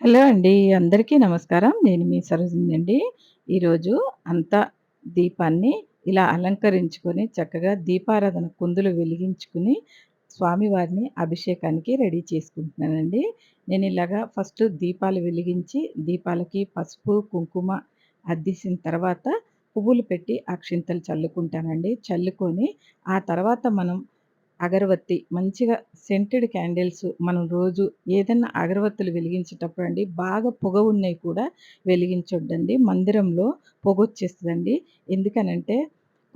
Hello అండి. అందరికీ నమస్కారం. నేను మీ సరోజినండి. ఈరోజు అంతా దీపాన్ని ఇలా అలంకరించుకొని చక్కగా దీపారాధన కుందులు వెలిగించుకుని స్వామివారిని అభిషేకానికి రెడీ చేసుకుంటున్నానండి. నేను ఇలాగా ఫస్ట్ దీపాలు వెలిగించి దీపాలకి పసుపు, కుంకుమ అద్దిసిన తర్వాత పువ్వులు పెట్టి అక్షింతలు చల్లుకుంటానండి. చల్లుకొని ఆ తర్వాత మనం అగరబత్తి మంచిగా సెంటెడ్ క్యాండిల్స్ మనం రోజు ఏదైనా అగరబత్తులు వెలిగించేటప్పుడు అండి బాగా పొగ ఉన్నాయి కూడా వెలిగించొద్దండి. మందిరంలో పొగ వచ్చేస్తుందండి ఎందుకనంటే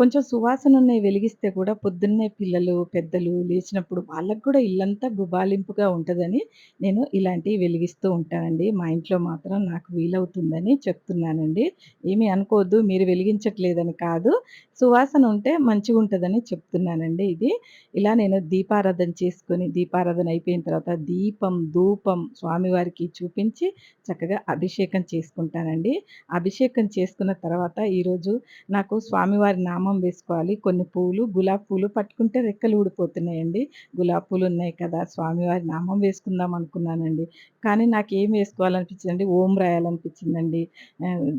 కొంచెం సువాసన ఉన్నవి వెలిగిస్తే కూడా పొద్దున్నే పిల్లలు, పెద్దలు లేచినప్పుడు వాళ్ళకు కూడా ఇల్లంతా గుబాలింపుగా ఉంటుందని నేను ఇలాంటివి వెలిగిస్తూ ఉంటానండి. మా ఇంట్లో మాత్రం నాకు వీలవుతుందని చెప్తున్నానండి. ఏమి అనుకోవద్దు మీరు వెలిగించట్లేదని కాదు. సువాసన ఉంటే మంచిగుంటదని చెప్తున్నానండి ఇది. ఇలా నేను దీపారాధన చేసుకొని దీపారాధన అయిపోయిన తర్వాత దీపం, ధూపం స్వామివారికి చూపించి చక్కగా అభిషేకం చేసుకుంటానండి. అభిషేకం చేసుకున్న తర్వాత ఈరోజు నాకు స్వామివారి నామం వేసుకోవాలి. కొన్ని పూలు గులాబీ పూలు పట్టుకుంటే రెక్కలు ఊడిపోతున్నాయండి. గులాబీ పూలు ఉన్నాయి కదా! స్వామివారి నామం వేసుకుందాం అనుకున్నానండి. కానీ నాకు ఏం వేసుకోవాలనిపించిందండి ఓం రాయాలనిపించిందండి.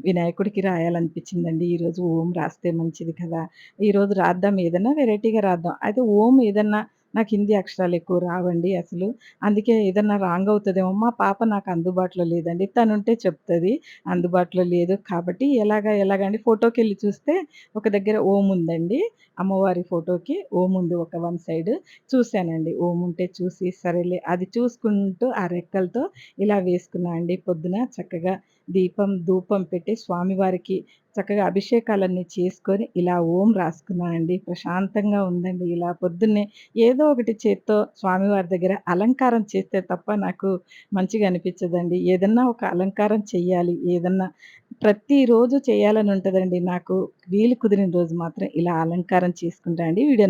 వినాయకుడికి రాయాలనిపించిందండి. ఈరోజు ఓం రాస్తే మంచిది కదా! ఈరోజు రాద్దాం ఏదన్నా వెరైటీగా రాద్దాం. అయితే ఓం ఏదన్నా నాకు హిందీ అక్షరాలు ఎక్కువ రావండి అసలు. అందుకే ఏదన్నా రాంగ్ అవుతుందేమో మా పాప నాకు అందుబాటులో లేదండి. తనుంటే చెప్తుంది అందుబాటులో లేదు కాబట్టి ఎలాగా ఎలాగండి ఫోటోకి వెళ్ళి చూస్తే ఒక దగ్గర ఓం ఉందండి. అమ్మవారి ఫోటోకి ఓం ఉంది ఒక వన్ సైడ్. చూశానండి ఓం ఉంటే చూసి సరేలే అది చూసుకుంటూ ఆ రెక్కలతో ఇలా వేసుకున్నా అండి. పొద్దున చక్కగా దీపం, ధూపం పెట్టి స్వామివారికి చక్కగా అభిషేకాలన్నీ చేసుకొని ఇలా ఓం రాసుకున్నానండి. ప్రశాంతంగా ఉందండి. ఇలా పొద్దున్నే ఏదో ఒకటి చేత్తో స్వామివారి దగ్గర అలంకారం చేస్తే తప్ప నాకు మంచిగా అనిపించదండి. ఏదన్నా ఒక అలంకారం చెయ్యాలి. ఏదన్నా ప్రతిరోజు చేయాలని ఉంటుందండి నాకు. వీలు కుదిరిన రోజు మాత్రం ఇలా అలంకారం చేసుకుంటా అండి. వీడియో